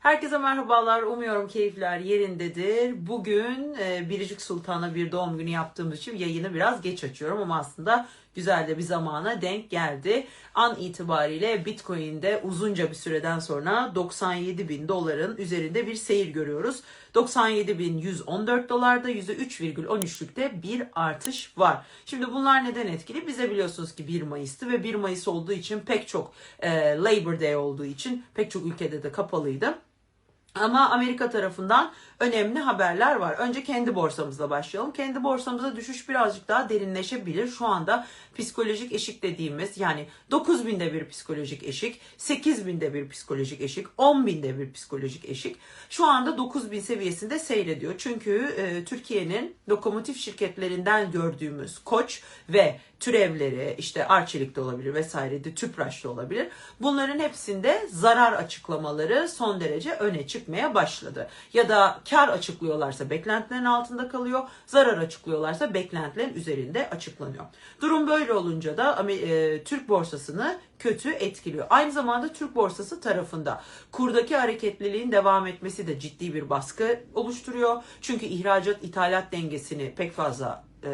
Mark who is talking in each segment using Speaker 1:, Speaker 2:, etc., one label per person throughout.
Speaker 1: Herkese merhabalar. Umuyorum keyifler yerindedir. Bugün e, Biricik Sultan'a bir doğum günü yaptığımız için yayını biraz geç açıyorum ama aslında güzel de bir zamana denk geldi. An itibariyle Bitcoin'de uzunca bir süreden sonra 97 bin doların üzerinde bir seyir görüyoruz. 97.114 dolarda %3,13'lükte bir artış var. Şimdi bunlar neden etkili? Bize biliyorsunuz ki 1 Mayıs'tı ve 1 Mayıs olduğu için pek çok e, Labor Day olduğu için pek çok ülkede de kapalıydı. Ama Amerika tarafından önemli haberler var. Önce kendi borsamızla başlayalım. Kendi borsamızda düşüş birazcık daha derinleşebilir. Şu anda psikolojik eşik dediğimiz yani 9000'de bir psikolojik eşik, 8000'de bir psikolojik eşik, 10.000'de bir psikolojik eşik. Şu anda 9000 seviyesinde seyrediyor. Çünkü e, Türkiye'nin lokomotif şirketlerinden gördüğümüz Koç ve türevleri işte Arçelik de olabilir vesaire de Tüpraş da olabilir. Bunların hepsinde zarar açıklamaları son derece öne çıkmaya başladı. Ya da kar açıklıyorlarsa beklentilerin altında kalıyor, zarar açıklıyorlarsa beklentilerin üzerinde açıklanıyor. Durum böyle olunca da e, Türk borsasını kötü etkiliyor. Aynı zamanda Türk borsası tarafında kurdaki hareketliliğin devam etmesi de ciddi bir baskı oluşturuyor. Çünkü ihracat ithalat dengesini pek fazla e,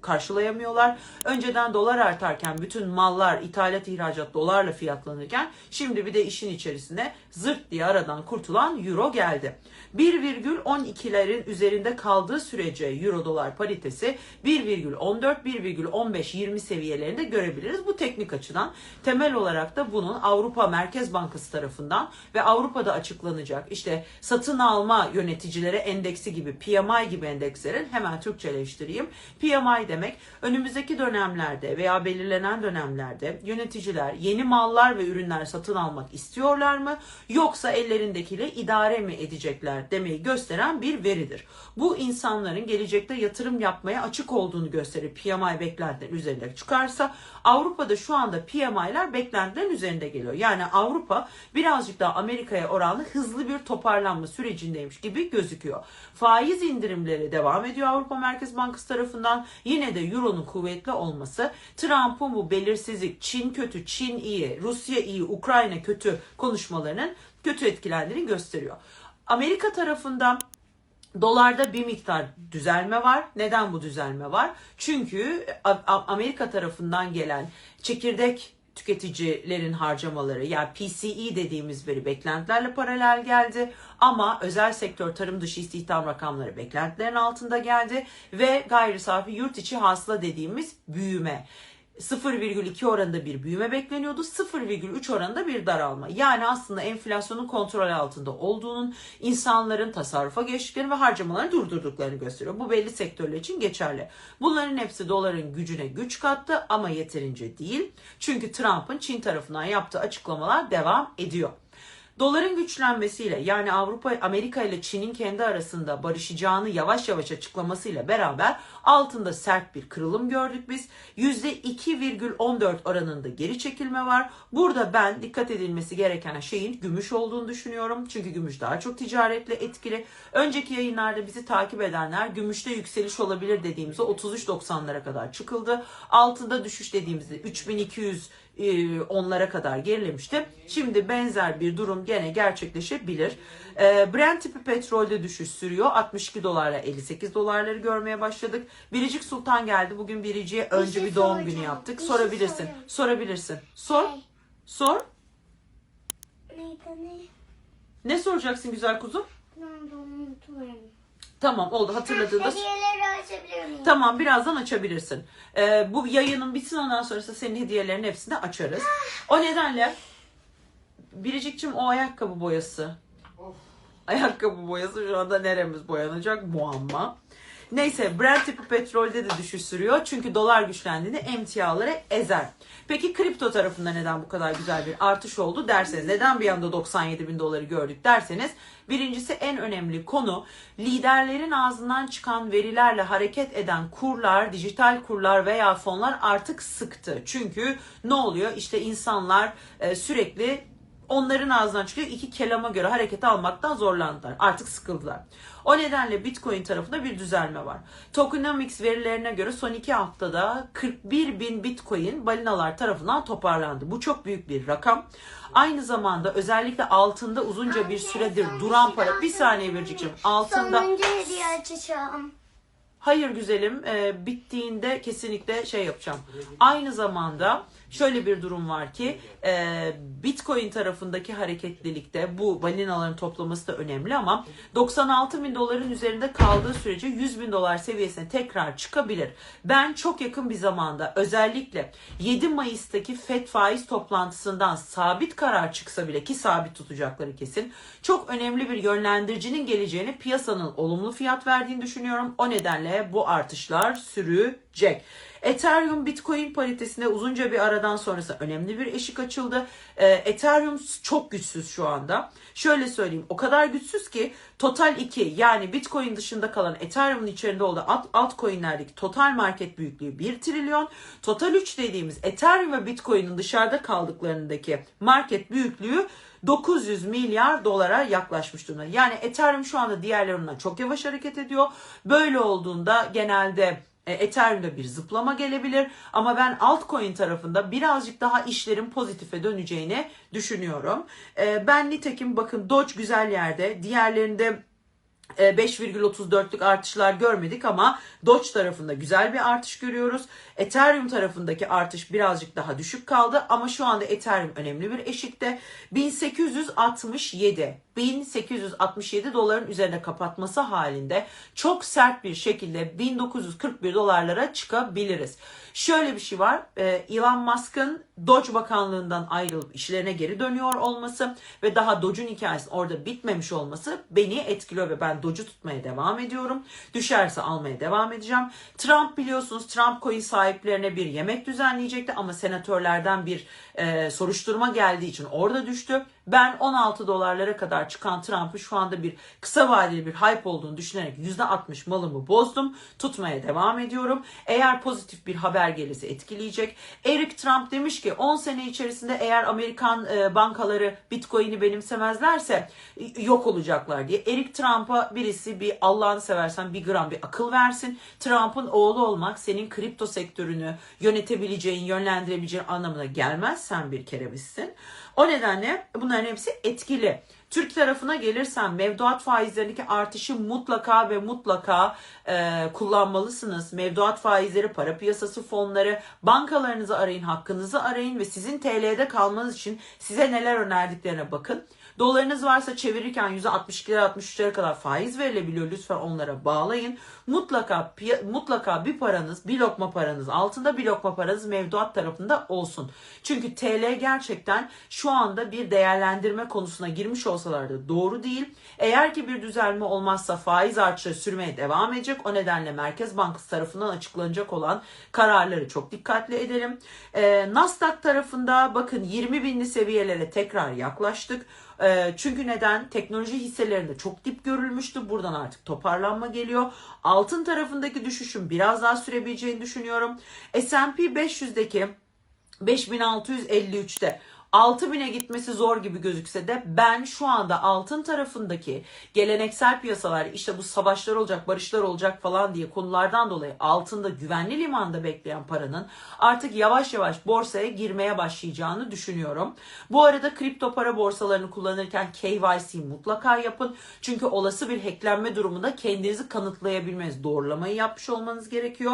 Speaker 1: karşılayamıyorlar. Önceden dolar artarken bütün mallar ithalat ihracat dolarla fiyatlanırken şimdi bir de işin içerisine zırt diye aradan kurtulan euro geldi. 1,12'lerin üzerinde kaldığı sürece euro dolar paritesi 1,14 1,15 20 seviyelerinde görebiliriz. Bu teknik açıdan temel olarak da bunun Avrupa Merkez Bankası tarafından ve Avrupa'da açıklanacak işte satın alma yöneticilere endeksi gibi PMI gibi endekslerin hemen Türkçeleştireyim. PMI demek önümüzdeki dönemlerde veya belirlenen dönemlerde yöneticiler yeni mallar ve ürünler satın almak istiyorlar mı yoksa ellerindekiyle idare mi edecekler demeyi gösteren bir veridir. Bu insanların gelecekte yatırım yapmaya açık olduğunu gösterir. PMI beklentilerin üzerinde çıkarsa Avrupa'da şu anda PMI'ler beklentilerin üzerinde geliyor. Yani Avrupa birazcık daha Amerika'ya oranlı hızlı bir toparlanma sürecindeymiş gibi gözüküyor. Faiz indirimleri devam ediyor Avrupa Merkez Bankası tarafından. Yine de Euro'nun kuvvetli olması Trump'ın bu belirsizlik, Çin kötü, Çin iyi, Rusya iyi, Ukrayna kötü konuşmalarının kötü etkilendiğini gösteriyor. Amerika tarafından Dolarda bir miktar düzelme var. Neden bu düzelme var? Çünkü Amerika tarafından gelen çekirdek tüketicilerin harcamaları yani PCE dediğimiz veri beklentilerle paralel geldi. Ama özel sektör tarım dışı istihdam rakamları beklentilerin altında geldi. Ve gayri safi yurt içi hasıla dediğimiz büyüme 0,2 oranında bir büyüme bekleniyordu. 0,3 oranında bir daralma. Yani aslında enflasyonun kontrol altında olduğunun, insanların tasarrufa geçtiklerini ve harcamalarını durdurduklarını gösteriyor. Bu belli sektörler için geçerli. Bunların hepsi doların gücüne güç kattı ama yeterince değil. Çünkü Trump'ın Çin tarafından yaptığı açıklamalar devam ediyor. Doların güçlenmesiyle yani Avrupa, Amerika ile Çin'in kendi arasında barışacağını yavaş yavaş açıklamasıyla beraber altında sert bir kırılım gördük biz. %2,14 oranında geri çekilme var. Burada ben dikkat edilmesi gereken şeyin gümüş olduğunu düşünüyorum. Çünkü gümüş daha çok ticaretle etkili. Önceki yayınlarda bizi takip edenler gümüşte yükseliş olabilir dediğimizde 33.90'lara kadar çıkıldı. Altında düşüş dediğimizde 3200 e, onlara kadar gerilemişti. Şimdi benzer bir durum gene gerçekleşebilir. E, Brent tipi petrolde düşüş sürüyor. 62 dolarla 58 dolarları görmeye başladık. Biricik Sultan geldi. Bugün Biricik'e önce bir,
Speaker 2: şey
Speaker 1: doğum
Speaker 2: soracağım.
Speaker 1: günü yaptık.
Speaker 2: Bir şey
Speaker 1: Sorabilirsin.
Speaker 2: soracağım.
Speaker 1: Sorabilirsin. Sor.
Speaker 2: Şey.
Speaker 1: Sor.
Speaker 2: Neydi ne?
Speaker 1: Ne soracaksın güzel kuzum?
Speaker 2: Ne oldu unutmayın.
Speaker 1: Tamam oldu hatırladığında.
Speaker 2: Hediyeleri açabilir miyim?
Speaker 1: Tamam birazdan açabilirsin. Ee, bu yayının bitsin ondan sonrası senin hediyelerin hepsini açarız. O nedenle Biricik'cim o ayakkabı boyası. Ayakkabı boyası şu anda neremiz boyanacak muamma. Neyse Brent tipi petrolde de düşüş sürüyor. Çünkü dolar güçlendiğinde emtiaları ezer. Peki kripto tarafında neden bu kadar güzel bir artış oldu derseniz neden bir anda 97 bin doları gördük derseniz birincisi en önemli konu liderlerin ağzından çıkan verilerle hareket eden kurlar, dijital kurlar veya fonlar artık sıktı. Çünkü ne oluyor? İşte insanlar e, sürekli onların ağzından çıkıyor. iki kelama göre hareket almaktan zorlandılar. Artık sıkıldılar. O nedenle Bitcoin tarafında bir düzelme var. Tokenomics verilerine göre son iki haftada 41 bin Bitcoin balinalar tarafından toparlandı. Bu çok büyük bir rakam. Aynı zamanda özellikle altında uzunca bir süredir duran para. Bir saniye Biricik'ciğim. Altında
Speaker 2: Sonuncu hediye açacağım.
Speaker 1: Hayır güzelim e, bittiğinde kesinlikle şey yapacağım. Aynı zamanda şöyle bir durum var ki e, Bitcoin tarafındaki hareketlilikte bu balinaların toplaması da önemli ama 96 bin doların üzerinde kaldığı sürece 100 bin dolar seviyesine tekrar çıkabilir. Ben çok yakın bir zamanda özellikle 7 Mayıs'taki FED faiz toplantısından sabit karar çıksa bile ki sabit tutacakları kesin çok önemli bir yönlendiricinin geleceğini piyasanın olumlu fiyat verdiğini düşünüyorum. O nedenle bu artışlar sürecek. Ethereum Bitcoin paritesine uzunca bir aradan sonrası önemli bir eşik açıldı. Ee, Ethereum çok güçsüz şu anda. Şöyle söyleyeyim o kadar güçsüz ki Total 2 yani Bitcoin dışında kalan Ethereum'un içerisinde olduğu alt, altcoin'lerdeki total market büyüklüğü 1 trilyon. Total 3 dediğimiz Ethereum ve Bitcoin'in dışarıda kaldıklarındaki market büyüklüğü 900 milyar dolara yaklaşmış durumda. Yani Ethereum şu anda diğerlerinden çok yavaş hareket ediyor. Böyle olduğunda genelde e, Ethereum'da bir zıplama gelebilir ama ben altcoin tarafında birazcık daha işlerin pozitife döneceğini düşünüyorum. E, Ben nitekim bakın Doge güzel yerde, diğerlerinde e, 5,34'lük artışlar görmedik ama Doge tarafında güzel bir artış görüyoruz. Ethereum tarafındaki artış birazcık daha düşük kaldı ama şu anda Ethereum önemli bir eşikte. 1867 1867 doların üzerine kapatması halinde çok sert bir şekilde 1941 dolarlara çıkabiliriz. Şöyle bir şey var. e, Elon Musk'ın Doge Bakanlığından ayrılıp işlerine geri dönüyor olması ve daha Doge'un hikayesinin orada bitmemiş olması beni etkiliyor ve ben Doge'u tutmaya devam ediyorum. Düşerse almaya devam edeceğim. Trump biliyorsunuz Trump coin sahiplerine bir yemek düzenleyecekti ama senatörlerden bir e, soruşturma geldiği için orada düştü. Ben 16 dolarlara kadar çıkan Trump'ı şu anda bir kısa vadeli bir hype olduğunu düşünerek %60 malımı bozdum. Tutmaya devam ediyorum. Eğer pozitif bir haber gelirse etkileyecek. Eric Trump demiş ki 10 sene içerisinde eğer Amerikan e, bankaları Bitcoin'i benimsemezlerse e, yok olacaklar diye. Eric Trump'a birisi bir Allah'ını seversen bir gram bir akıl versin. Trump'ın oğlu olmak senin kripto sektörünü yönetebileceğin, yönlendirebileceğin anlamına gelmez. Sen bir kerevissin. O nedenle bunların hepsi etkili. Türk tarafına gelirsen mevduat faizlerindeki artışı mutlaka ve mutlaka e, kullanmalısınız. Mevduat faizleri, para piyasası fonları, bankalarınızı arayın, hakkınızı arayın ve sizin TL'de kalmanız için size neler önerdiklerine bakın. Dolarınız varsa çevirirken %62'lere 63'lere kadar faiz verilebiliyor. Lütfen onlara bağlayın. Mutlaka mutlaka bir paranız, bir lokma paranız altında bir lokma paranız mevduat tarafında olsun. Çünkü TL gerçekten şu anda bir değerlendirme konusuna girmiş olsalar da doğru değil. Eğer ki bir düzelme olmazsa faiz artışı sürmeye devam edecek. O nedenle Merkez Bankası tarafından açıklanacak olan kararları çok dikkatli edelim. Ee, Nasdaq tarafında bakın 20 binli seviyelere tekrar yaklaştık. Ee, çünkü neden? Teknoloji hisselerinde çok dip görülmüştü. Buradan artık toparlanma geliyor. Altın tarafındaki düşüşün biraz daha sürebileceğini düşünüyorum. S&P 500'deki 5653'te 6000'e gitmesi zor gibi gözükse de ben şu anda altın tarafındaki geleneksel piyasalar işte bu savaşlar olacak, barışlar olacak falan diye konulardan dolayı altında güvenli limanda bekleyen paranın artık yavaş yavaş borsaya girmeye başlayacağını düşünüyorum. Bu arada kripto para borsalarını kullanırken KYC mutlaka yapın. Çünkü olası bir hacklenme durumunda kendinizi kanıtlayabilmeniz, doğrulamayı yapmış olmanız gerekiyor.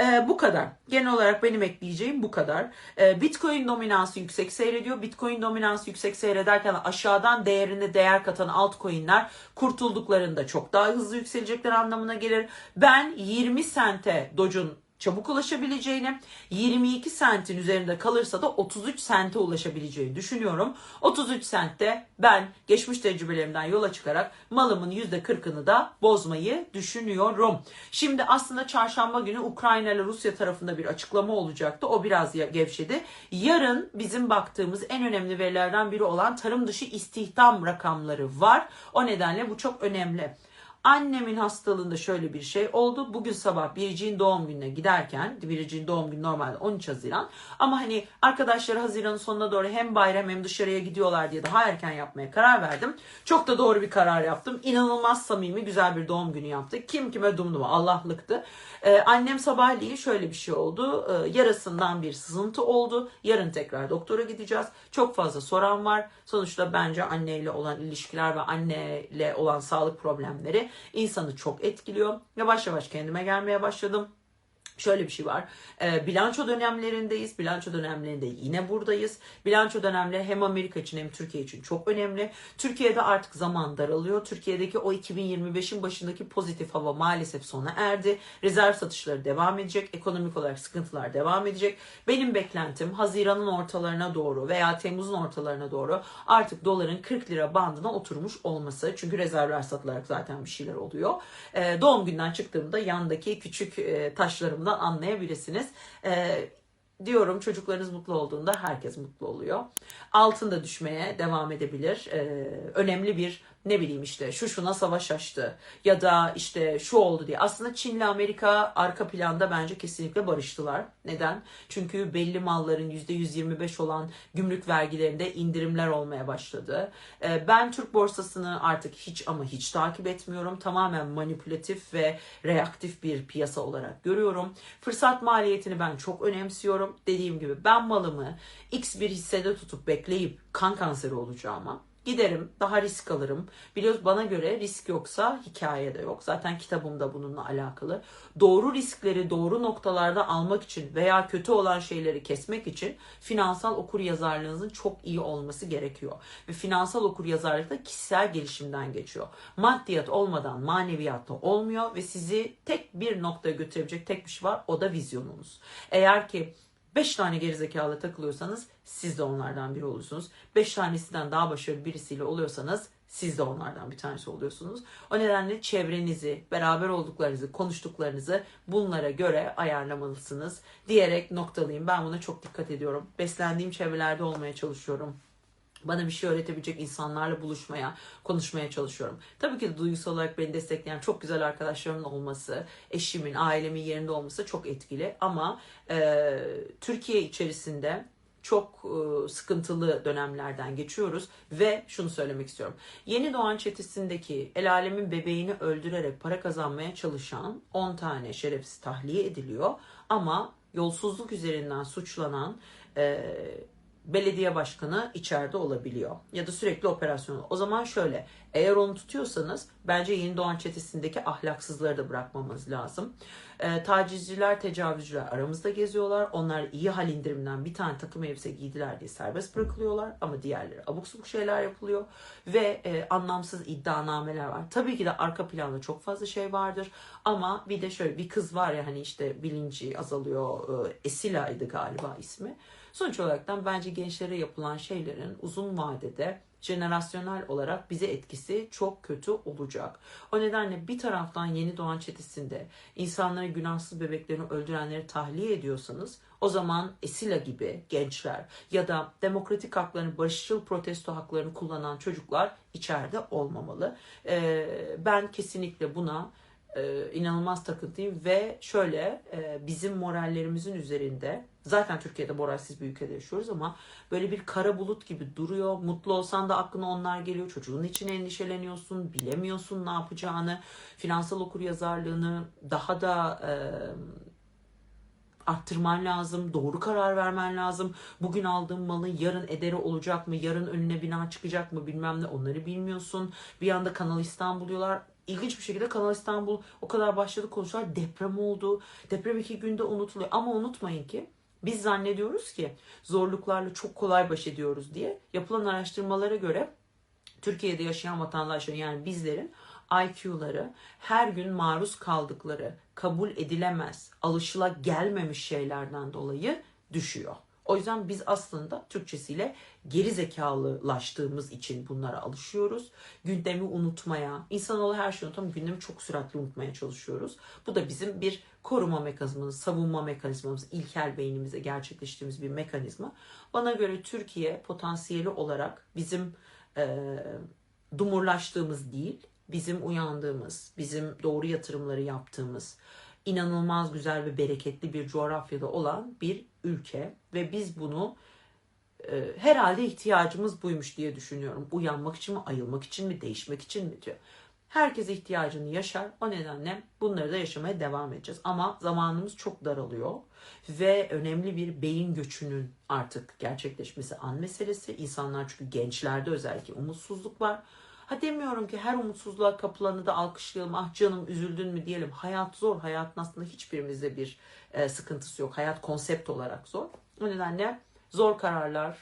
Speaker 1: Ee, bu kadar. Genel olarak benim ekleyeceğim bu kadar. Ee, Bitcoin dominansı yüksek seyrediyor. Bitcoin dominansı yüksek seyrederken aşağıdan değerine değer katan altcoin'ler kurtulduklarında çok daha hızlı yükselecekler anlamına gelir. Ben 20 sente Doge'un çabuk ulaşabileceğini, 22 sentin üzerinde kalırsa da 33 sente ulaşabileceğini düşünüyorum. 33 sentte ben geçmiş tecrübelerimden yola çıkarak malımın %40'ını da bozmayı düşünüyorum. Şimdi aslında çarşamba günü Ukrayna ile Rusya tarafında bir açıklama olacaktı. O biraz gevşedi. Yarın bizim baktığımız en önemli verilerden biri olan tarım dışı istihdam rakamları var. O nedenle bu çok önemli. Annemin hastalığında şöyle bir şey oldu. Bugün sabah Biricik'in doğum gününe giderken, Biricik'in doğum günü normalde 13 Haziran. Ama hani arkadaşları Haziran'ın sonuna doğru hem bayram hem dışarıya gidiyorlar diye daha erken yapmaya karar verdim. Çok da doğru bir karar yaptım. İnanılmaz samimi güzel bir doğum günü yaptık. Kim kime dumduma Allah'lıktı. Ee, annem sabahleyin şöyle bir şey oldu. Ee, yarasından bir sızıntı oldu. Yarın tekrar doktora gideceğiz. Çok fazla soran var. Sonuçta bence anneyle olan ilişkiler ve anneyle olan sağlık problemleri insanı çok etkiliyor. Yavaş yavaş kendime gelmeye başladım. Şöyle bir şey var. E, bilanço dönemlerindeyiz. Bilanço dönemlerinde yine buradayız. Bilanço dönemleri hem Amerika için hem Türkiye için çok önemli. Türkiye'de artık zaman daralıyor. Türkiye'deki o 2025'in başındaki pozitif hava maalesef sona erdi. Rezerv satışları devam edecek. Ekonomik olarak sıkıntılar devam edecek. Benim beklentim Haziran'ın ortalarına doğru veya Temmuz'un ortalarına doğru artık doların 40 lira bandına oturmuş olması. Çünkü rezervler satılarak zaten bir şeyler oluyor. E, doğum günden çıktığımda yandaki küçük e, anlayabilirsiniz. E, diyorum çocuklarınız mutlu olduğunda herkes mutlu oluyor. Altın da düşmeye devam edebilir. E, önemli bir ne bileyim işte şu şuna savaş açtı ya da işte şu oldu diye. Aslında Çin'le Amerika arka planda bence kesinlikle barıştılar. Neden? Çünkü belli malların %125 olan gümrük vergilerinde indirimler olmaya başladı. Ee, Ben Türk borsasını artık hiç ama hiç takip etmiyorum. Tamamen manipülatif ve reaktif bir piyasa olarak görüyorum. Fırsat maliyetini ben çok önemsiyorum. Dediğim gibi ben malımı X bir hissede tutup bekleyip kan kanseri olacağıma Giderim daha risk alırım. Biliyoruz bana göre risk yoksa hikaye de yok. Zaten kitabımda bununla alakalı. Doğru riskleri doğru noktalarda almak için veya kötü olan şeyleri kesmek için finansal okur yazarlığınızın çok iyi olması gerekiyor. Ve finansal okur yazarlık da kişisel gelişimden geçiyor. Maddiyat olmadan maneviyat da olmuyor ve sizi tek bir noktaya götürebilecek tek bir şey var o da vizyonunuz. Eğer ki 5 tane gerizekalı takılıyorsanız siz de onlardan biri olursunuz. 5 tanesinden daha başarılı birisiyle oluyorsanız siz de onlardan bir tanesi oluyorsunuz. O nedenle çevrenizi, beraber olduklarınızı, konuştuklarınızı bunlara göre ayarlamalısınız diyerek noktalıyım. Ben buna çok dikkat ediyorum. Beslendiğim çevrelerde olmaya çalışıyorum bana bir şey öğretebilecek insanlarla buluşmaya, konuşmaya çalışıyorum. Tabii ki de duygusal olarak beni destekleyen çok güzel arkadaşlarımın olması, eşimin, ailemin yerinde olması çok etkili. Ama e, Türkiye içerisinde çok e, sıkıntılı dönemlerden geçiyoruz ve şunu söylemek istiyorum. Yeni doğan çetesindeki el alemin bebeğini öldürerek para kazanmaya çalışan 10 tane şerefsiz tahliye ediliyor ama yolsuzluk üzerinden suçlanan e, belediye başkanı içeride olabiliyor. Ya da sürekli operasyon. O zaman şöyle eğer onu tutuyorsanız bence yeni doğan çetesindeki ahlaksızları da bırakmamız lazım. E, tacizciler, tecavüzcüler aramızda geziyorlar. Onlar iyi hal indiriminden bir tane takım elbise giydiler diye serbest bırakılıyorlar. Ama diğerleri abuk subuk şeyler yapılıyor. Ve e, anlamsız iddianameler var. Tabii ki de arka planda çok fazla şey vardır. Ama bir de şöyle bir kız var ya hani işte bilinci azalıyor. E, Esila'ydı galiba ismi. Sonuç olarak bence gençlere yapılan şeylerin uzun vadede jenerasyonel olarak bize etkisi çok kötü olacak. O nedenle bir taraftan yeni doğan çetesinde insanları günahsız bebeklerini öldürenleri tahliye ediyorsanız o zaman Esila gibi gençler ya da demokratik haklarını, barışçıl protesto haklarını kullanan çocuklar içeride olmamalı. Ee, ben kesinlikle buna e, inanılmaz takıntıyım ve şöyle e, bizim morallerimizin üzerinde zaten Türkiye'de moralsiz bir ülkede yaşıyoruz ama böyle bir kara bulut gibi duruyor. Mutlu olsan da aklına onlar geliyor. Çocuğun için endişeleniyorsun. Bilemiyorsun ne yapacağını. Finansal okur yazarlığını daha da e, arttırman lazım. Doğru karar vermen lazım. Bugün aldığın malın yarın ederi olacak mı? Yarın önüne bina çıkacak mı? Bilmem ne. Onları bilmiyorsun. Bir anda Kanal İstanbul diyorlar ilginç bir şekilde Kanal İstanbul o kadar başladı konuşuyorlar. Deprem oldu. Deprem iki günde unutuluyor. Ama unutmayın ki biz zannediyoruz ki zorluklarla çok kolay baş ediyoruz diye. Yapılan araştırmalara göre Türkiye'de yaşayan vatandaşların yani bizlerin IQ'ları her gün maruz kaldıkları kabul edilemez, alışıla gelmemiş şeylerden dolayı düşüyor. O yüzden biz aslında Türkçesiyle geri zekalılaştığımız için bunlara alışıyoruz. Gündemi unutmaya, insanoğlu her şeyi unutamıyor, gündemi çok süratli unutmaya çalışıyoruz. Bu da bizim bir koruma mekanizmamız, savunma mekanizmamız, ilkel beynimize gerçekleştiğimiz bir mekanizma. Bana göre Türkiye potansiyeli olarak bizim e, dumurlaştığımız değil, bizim uyandığımız, bizim doğru yatırımları yaptığımız, inanılmaz güzel ve bereketli bir coğrafyada olan bir ülke ve biz bunu e, herhalde ihtiyacımız buymuş diye düşünüyorum. Uyanmak için mi, ayılmak için mi, değişmek için mi diyor. Herkes ihtiyacını yaşar. O nedenle bunları da yaşamaya devam edeceğiz. Ama zamanımız çok daralıyor ve önemli bir beyin göçünün artık gerçekleşmesi an meselesi. İnsanlar çünkü gençlerde özellikle umutsuzluk var. Ha demiyorum ki her umutsuzluğa kapılanı da alkışlayalım. Ah canım üzüldün mü diyelim. Hayat zor. Hayatın aslında hiçbirimizde bir e, sıkıntısı yok. Hayat konsept olarak zor. O nedenle zor kararlar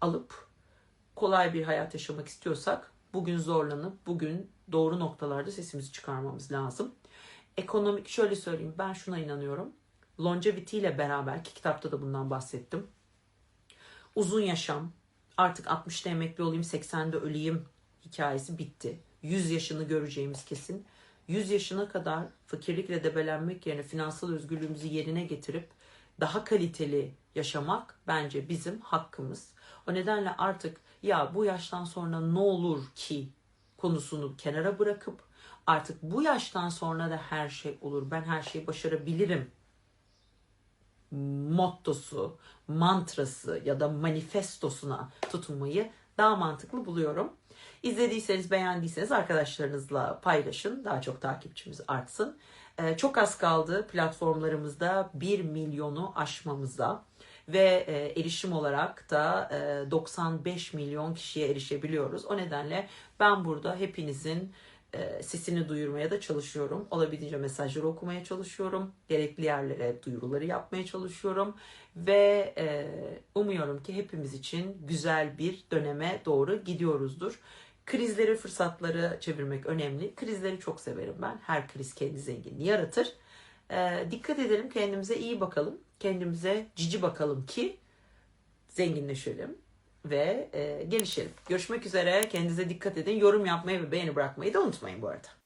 Speaker 1: alıp kolay bir hayat yaşamak istiyorsak bugün zorlanıp bugün doğru noktalarda sesimizi çıkarmamız lazım. Ekonomik şöyle söyleyeyim ben şuna inanıyorum. Longevity ile beraber ki kitapta da bundan bahsettim. Uzun yaşam artık 60'ta emekli olayım 80'de öleyim hikayesi bitti. 100 yaşını göreceğimiz kesin. 100 yaşına kadar fakirlikle debelenmek yerine finansal özgürlüğümüzü yerine getirip daha kaliteli yaşamak bence bizim hakkımız. O nedenle artık ya bu yaştan sonra ne olur ki konusunu kenara bırakıp artık bu yaştan sonra da her şey olur. Ben her şeyi başarabilirim mottosu, mantrası ya da manifestosuna tutunmayı daha mantıklı buluyorum. İzlediyseniz, beğendiyseniz arkadaşlarınızla paylaşın. Daha çok takipçimiz artsın. Ee, çok az kaldı platformlarımızda 1 milyonu aşmamıza ve e, erişim olarak da e, 95 milyon kişiye erişebiliyoruz. O nedenle ben burada hepinizin e, sesini duyurmaya da çalışıyorum. Olabildiğince mesajları okumaya çalışıyorum. Gerekli yerlere duyuruları yapmaya çalışıyorum. Ve e, umuyorum ki hepimiz için güzel bir döneme doğru gidiyoruzdur. Krizleri fırsatları çevirmek önemli. Krizleri çok severim ben. Her kriz kendi zenginliği yaratır. E, dikkat edelim kendimize iyi bakalım. Kendimize cici bakalım ki zenginleşelim ve e, gelişelim. Görüşmek üzere. Kendinize dikkat edin. Yorum yapmayı ve beğeni bırakmayı da unutmayın bu arada.